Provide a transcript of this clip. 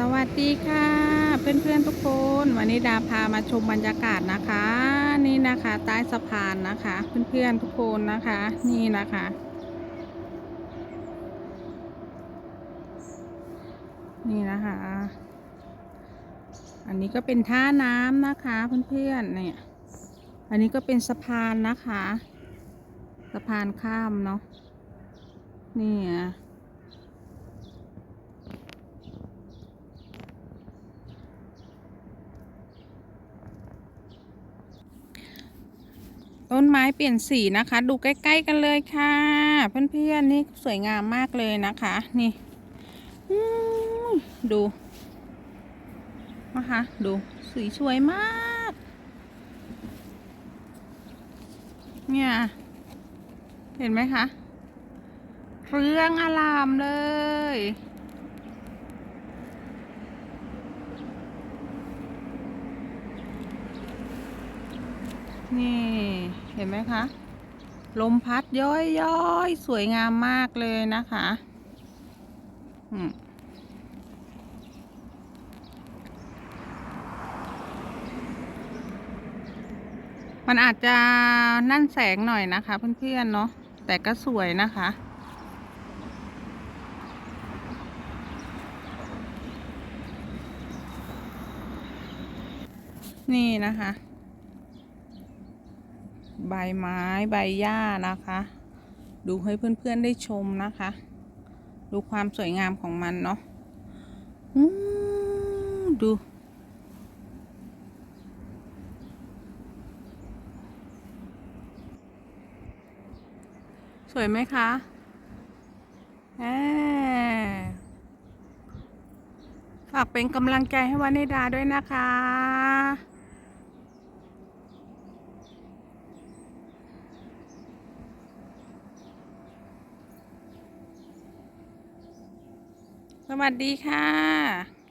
สวัสดีค่ะ เพื่อนๆทุกคน วันนี้ดาพามาชมบรรยากาศนะคะ นี่นะคะใต้สะพานนะคะ เพื่อนๆทุกคนนะคะ นี่นะคะ นี่นะคะ อันนี้ก็เป็นท่าน้ำนะคะเพื่อนๆเนี่ย อันนี้ก็เป็นสะพานนะคะ สะพานข้ามเนาะนี่อะ ต้นไม้เปลี่ยนสีนะคะ ดูใกล้ ๆ กันเลยค่ะ เพื่อนๆนี่สวยงามมากเลยนะคะ นี่ดูนะคะดูสีสวยมาก เนี่ย เห็นไหมคะเรื่องอลามเลย นี่เห็นไหมคะ ลมพัดย้อยย้อยสวยงามมากเลยนะคะมันอาจจะนั่นแสงหน่อยนะคะ เพื่อนๆเนาะแต่ก็สวยนะคะนี่นะคะ ใบไม้ใบหญ้านะคะ ดูให้เพื่อนๆได้ชมนะคะ ดูความสวยงามของมันเนาะดูสวยไหมคะแหมฝากเป็นกำลังใจให้วานิดาด้วยนะคะ สวัสดีค่ะ